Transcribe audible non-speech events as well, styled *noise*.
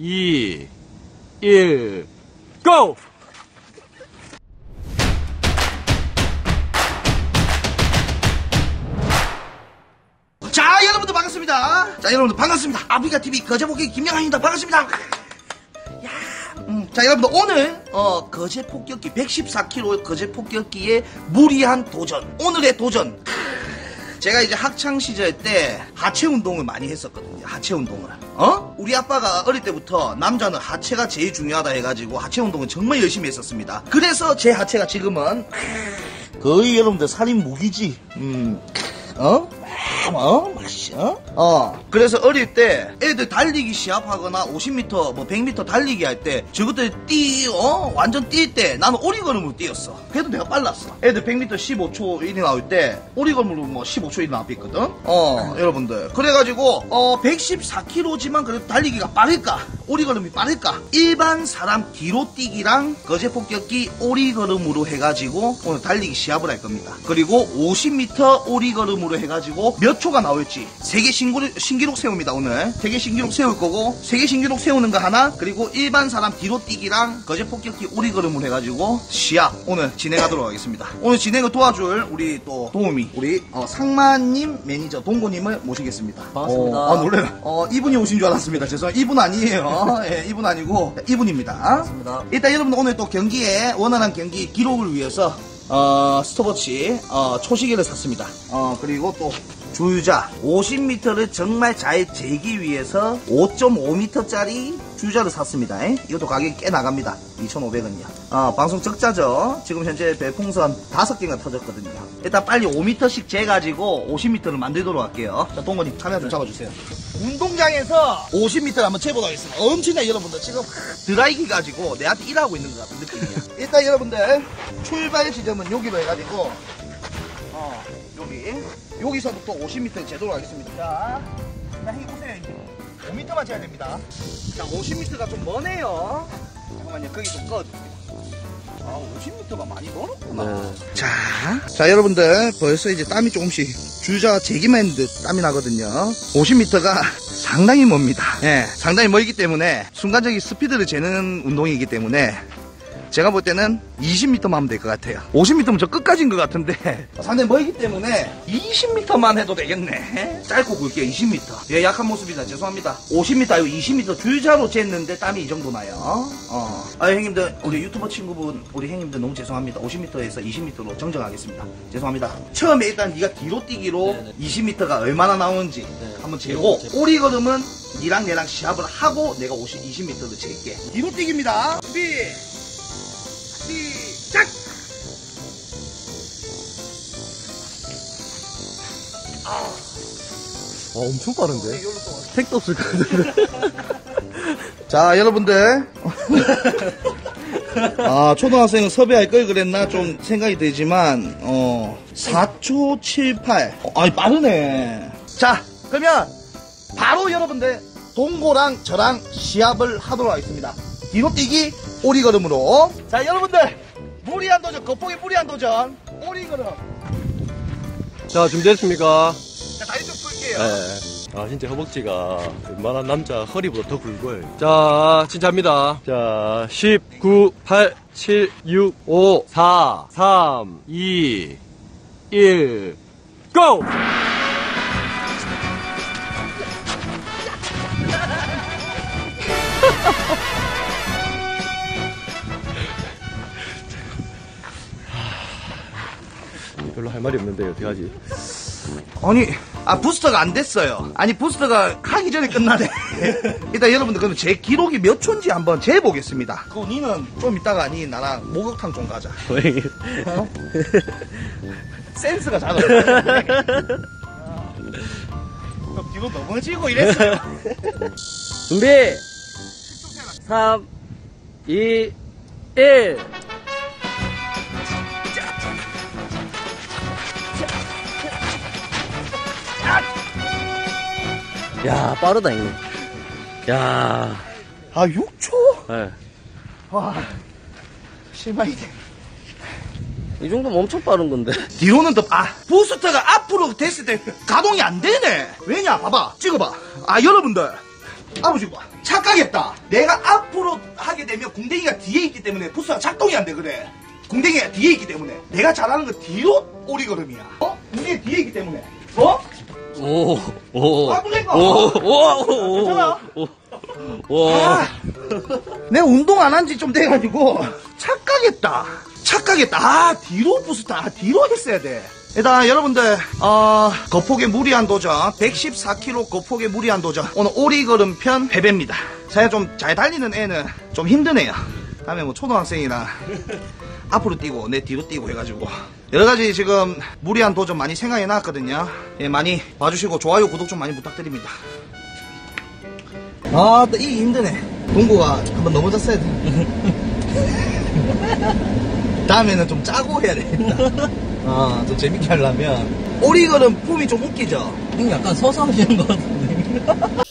2, 1, GO! 자, 여러분들 반갑습니다. 자, 여러분들 반갑습니다. 아프리카 TV 거제복귀 김영환입니다. 반갑습니다. 야, 음, 자, 여러분들 오늘 어, 거제 폭격기 114kg 거제 폭격기의 무리한 도전. 오늘의 도전. 제가 이제 학창 시절 때 하체 운동을 많이 했었거든요. 하체 운동을. 어? 우리 아빠가 어릴 때부터 남자는 하체가 제일 중요하다 해가지고 하체 운동을 정말 열심히 했었습니다. 그래서 제 하체가 지금은 거의 여러분들 살인 무기지. 음. 어? 어? 맛이, 어? 어. 그래서 어릴 때 애들 달리기 시합하거나 50m, 뭐 100m 달리기 할 때 저것들 뛰, 어? 완전 뛸 때 나는 오리걸음으로 뛰었어. 그래도 내가 빨랐어. 애들 100m 15초 1이 나올 때 오리걸음으로 뭐 15초 1이 나왔거든? 어, *laughs* 여러분들. 그래가지고, 어, 114kg지만 그래도 달리기가 빠를까? 오리걸음이 빠를까? 일반 사람 뒤로 뛰기랑 거제 폭격기 오리걸음으로 해가지고 오늘 달리기 시합을 할 겁니다. 그리고 50m 오리걸음으로 해가지고 몇 초가 나올지 세계 신기록, 세웁니다 오늘. 세계 신기록 세울 거고 세계 신기록 세우는 거 하나 그리고 일반 사람 뒤로 뛰기랑 거제 폭격기 오리 걸음으로 해가지고 시합 오늘 진행하도록 하겠습니다. 오늘 진행을 도와줄 우리 또 도우미 우리 어, 상마님 매니저 동고님을 모시겠습니다. 반갑습니다. 어, 아 놀래라. 어, 이분이 오신 줄 알았습니다. 죄송합니다. 이분 아니에요. 예, 이분 아니고 이분입니다. 반갑습니다. 일단 여러분 오늘 또 경기에 원활한 경기 기록을 위해서 어, 스톱워치 어, 초시계를 샀습니다. 어, 그리고 또 주유자 50m를 정말 잘 재기 위해서 5.5m짜리 주유자를 샀습니다. 에? 이것도 가격이 꽤 나갑니다. 2,500원이요. 어, 방송 적자죠. 지금 현재 별풍선 5개가 터졌거든요. 일단 빨리 5m씩 재가지고 50m를 만들도록 할게요. 자, 동건님 카메라 좀 잡아주세요. 운동장에서 50m를 한번 재보도록 하겠습니다. 엄청나 여러분들 지금 드라이기 가지고 내한테 일하고 있는 것 같은 느낌이야. *laughs* 일단 여러분들 출발 지점은 여기로 해가지고 어 여기 여기서부터 50m 재도록 하겠습니다. 자, 자 형님 보세요 형님. 5m만 재야 됩니다. 자 50m가 좀 머네요. 잠깐만요 거기 좀 꺼줍니다. 아 50m가 많이 멀었구나. 자, 자 여러분들 벌써 이제 땀이 조금씩 주자 재기만 했는데 땀이 나거든요. 50m가 상당히 멉니다. 예, 상당히 멀기 때문에 순간적인 스피드를 재는 운동이기 때문에 제가 볼 때는 20m만 하면 될 것 같아요. 50m면 저 끝까지인 것 같은데 *laughs* 상당히 멀기 때문에 20m만 해도 되겠네. 짧고 굵게 20m. 예, 약한 모습이다. 죄송합니다. 50m 아니고 20m 줄자로 쟀는데 땀이 이 정도 나요. 어. 아, 형님들, 우리 유튜버 친구분, 우리 형님들 너무 죄송합니다. 50m에서 20m로 정정하겠습니다. 죄송합니다. 처음에 일단 네가 뒤로 뛰기로 20m가 얼마나 나오는지 한번 재고 오리걸음은 니랑 내랑 시합을 하고 내가 50, 20m를 잴게. 뒤로 뛰기입니다. 준비. 와, 엄청 빠른데? 택도 없을 것 같은데? *laughs* 자, 여러분들. *laughs* 아, 초등학생은 섭외할 걸 그랬나 좀 생각이 들지만, 어, 4초 78. 어, 아니, 빠르네. 자, 그러면 바로 여러분들 동고랑 저랑 시합을 하도록 하겠습니다. 뒤로 뛰기, 오리걸음으로. 자, 여러분들. 무리한 도전, 겉보기 무리한 도전. 오리걸음. 자, 준비됐습니까? 자, 다리 좀 풀게요. 네. 아, 진짜 허벅지가 웬만한 남자 허리보다 더 굵어요. 자, 진짜 합니다. 자, 10, 9, 8, 7, 6, 5, 4, 3, 2, 1, GO! 별로 할 말이 없는데 어떡하지? 아니, 아, 부스터가 안 됐어요. 아니, 부스터가 하기 전에 끝나네. *laughs* 일단 여러분들, 그럼 제 기록이 몇 초인지 한번 재보겠습니다. 그, 니는 좀 이따가 니 나랑 목욕탕 좀 가자. 어? *laughs* 센스가 작아. *laughs* 좀 뒤로 넘어지고 이랬어요. 준비! 3, 2, 1. 야, 빠르다, 이거. 야, 아, 6초? 예. 와, 실망이네. 이 정도면 엄청 빠른 건데. 뒤로는 더, 아, 부스터가 앞으로 됐을 때 가동이 안 되네. 왜냐, 봐봐, 찍어봐. 아, 여러분들. 아버지 봐. 착각했다. 내가 앞으로 하게 되면 궁뎅이가 뒤에 있기 때문에 부스가 작동이 안 돼 그래. 궁뎅이가 뒤에 있기 때문에 내가 잘하는 거 뒤로 오리걸음이야. 어? 궁뎅이 뒤에 있기 때문에. 어? 오, 오, 아, 그러니까. 오, 오, 오, 괜찮아? 오, 오, 아, 내가 운동 안 한 지 좀 돼가지고 착각했다. 착각했다. 아 뒤로 부스타. 아, 뒤로 했어야 돼. 일단 여러분들 어, 거폭의 무리한 도전 114kg 거폭의 무리한 도전 오늘 오리걸음 편 패배입니다. 제가 좀 잘 달리는 애는 좀 힘드네요. 다음에 뭐 초등학생이나 앞으로 뛰고 내 뒤로 뛰고 해가지고 여러 가지 지금 무리한 도전 많이 생각해 놨거든요. 예, 많이 봐주시고 좋아요 구독 좀 많이 부탁드립니다. 아, 또 이 힘드네. 동구가 한번 넘어졌어야 돼. *laughs* 다음에는 좀 짜고 해야 되겠다. 아, 좀 재밌게 하려면. 오리걸음 폼이 좀 웃기죠? 형 약간 서서 하시는 것 같은데.